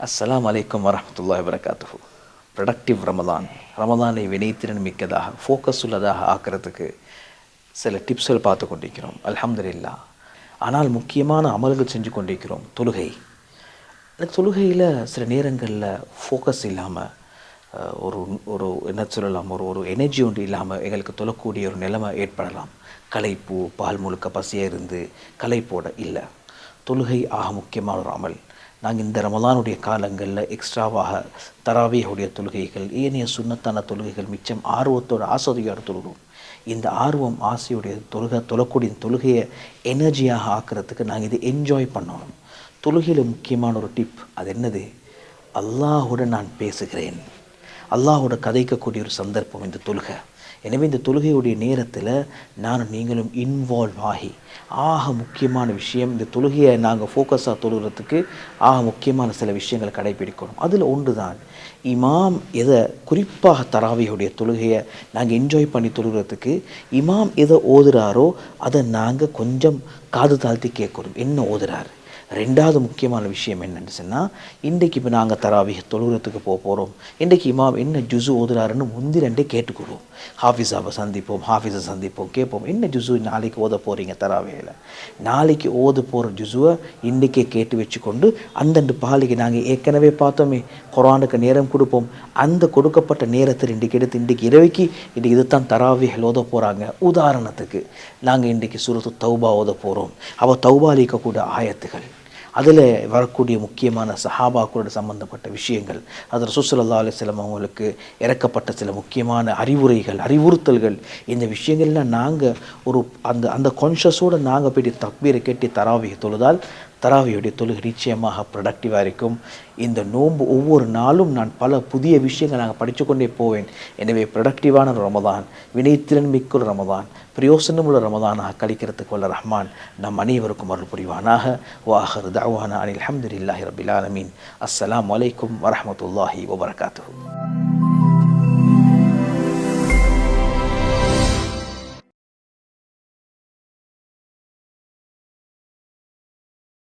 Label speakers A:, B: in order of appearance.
A: அஸ்லாம் அலைக்கும் வரமத்துல்லா வரகாத்து ப்ரொடக்டிவ் ரமதான் ரமதானை வினைத்திறன் மிக்கதாக ஃபோக்கஸ் உள்ளதாக ஆக்கிறதுக்கு சில டிப்ஸ்கள் பார்த்து கொண்டிருக்கிறோம் அல்ஹம்துலில்லா ஆனால் முக்கியமான அமல்கள் செஞ்சு கொண்டிருக்கிறோம் தொழுகை அந்த தொழுகையில் சில நேரங்களில் ஃபோக்கஸ் இல்லாமல் ஒரு ஒரு என்ன சொல்லலாம் ஒரு ஒரு எனர்ஜி ஒன்று இல்லாமல் எங்களுக்கு தொழக்கூடிய ஒரு நிலைமை ஏற்படலாம் களைப்பு பால் முழுக்க பசியாக இருந்து களைப்போட இல்லை தொழுகை ஆக முக்கியமான ஒரு அமல் நாங்கள் இந்த ரமலானுடைய காலங்களில் எக்ஸ்ட்ராவாக தராவியுடைய தொழுகைகள் ஏனைய சுண்ணத்தான தொழுகைகள் மிச்சம் ஆர்வத்தோட ஆசையோட தொழுகிறோம். இந்த ஆர்வம் ஆசையுடைய தொழுகை தொழக்கூடிய தொழுகையை எனர்ஜியாக ஆக்கிறதுக்கு நாங்கள் இதை என்ஜாய் பண்ணணும். தொழுகையில் முக்கியமான ஒரு டிப் அது என்னது? அல்லாஹுடன் நான் பேசுகிறேன். அல்லாஹோட கதைக்கக்கூடிய ஒரு சந்தர்ப்பம் இந்த தொழுகை. எனவே இந்த தொழுகையுடைய நேரத்தில் நானும் நீங்களும் இன்வால்வ் ஆகி ஆக முக்கியமான விஷயம் இந்த தொழுகையை நாங்கள் ஃபோக்கஸாக தொழுகிறதுக்கு ஆக முக்கியமான சில விஷயங்களை கடைபிடிக்கணும். அதில் ஒன்று தான் இமாம் எதை குறிப்பாக தராவியுடைய தொழுகையை நாங்கள் என்ஜாய் பண்ணி தொழுகிறதுக்கு இமாம் எதை ஓதுறாரோ அதை நாங்கள் கொஞ்சம் காது தாழ்த்தி கேட்கணும். என்ன ஓதுறாரு? ரெண்டாவது முக்கியமான விஷயம் என்னன்னு சொன்னால் இன்றைக்கு இப்போ நாங்கள் தராவிக தொழுகிறதுக்கு போக போகிறோம் இன்றைக்கு இமாம் என்ன ஜுசு ஓதுறாருன்னு முந்தி ரெண்டே கேட்டுக்குருவோம் ஹாஃபிஸாவை சந்திப்போம் ஹாஃபிஸை சந்திப்போம் கேட்போம். என்ன ஜுசு நாளைக்கு ஓத போகிறீங்க தராவியில் நாளைக்கு ஓத போகிற ஜுசுவை இன்றைக்கே கேட்டு வச்சுக்கொண்டு அந்தண்டு பாலிக்கு நாங்கள் ஏற்கனவே பார்த்தோமே குரானுக்கு நேரம் கொடுப்போம். அந்த கொடுக்கப்பட்ட நேரத்தில் இன்றைக்கு எடுத்து இன்றைக்கு இரவைக்கு இன்றைக்கி இதுதான் தராவிகள் ஓத போகிறாங்க உதாரணத்துக்கு நாங்கள் இன்றைக்கி சுரத்து தௌபா ஓத போகிறோம் அவள் தௌபா அளிக்கக்கூடிய ஆயத்துகள் அதில் வரக்கூடிய முக்கியமான சஹாபாக்களோட சம்பந்தப்பட்ட விஷயங்கள் அதில் சுசலல்லா அலிஸ்லாம் அவங்களுக்கு இறக்கப்பட்ட சில முக்கியமான அறிவுரைகள் அறிவுறுத்தல்கள் இந்த விஷயங்கள்லாம் நாங்கள் ஒரு அந்த அந்த கான்ஷியஸோடு நாங்கள் போய்ட்டு தக்பீரை கேட்டு தராவியை தொழுதால் தராவியுடைய தொழுகை நிச்சயமாக ப்ரொடக்டிவாக இருக்கும். இந்த நோன்பு ஒவ்வொரு நாளும் நான் பல புதிய விஷயங்கள் நாங்கள் படித்து கொண்டே போவேன். எனவே ப்ரொடக்டிவான ரமதான் வினைத்திறன் மிக்க ரமதான் பிரயோசனமுள்ள ரமதானாக கழிக்கிறதுக்கு வல்ல ரஹ்மான் நம் அனைவருக்கும் அருள் புரிவானாக. வாஹர் தாவானா அனில் அஹமதுல்லாஹி ரபில் ஆலமீன். அஸ்லாம் வலைக்கும் வரமத்துல்லாஹி வபரகாத்து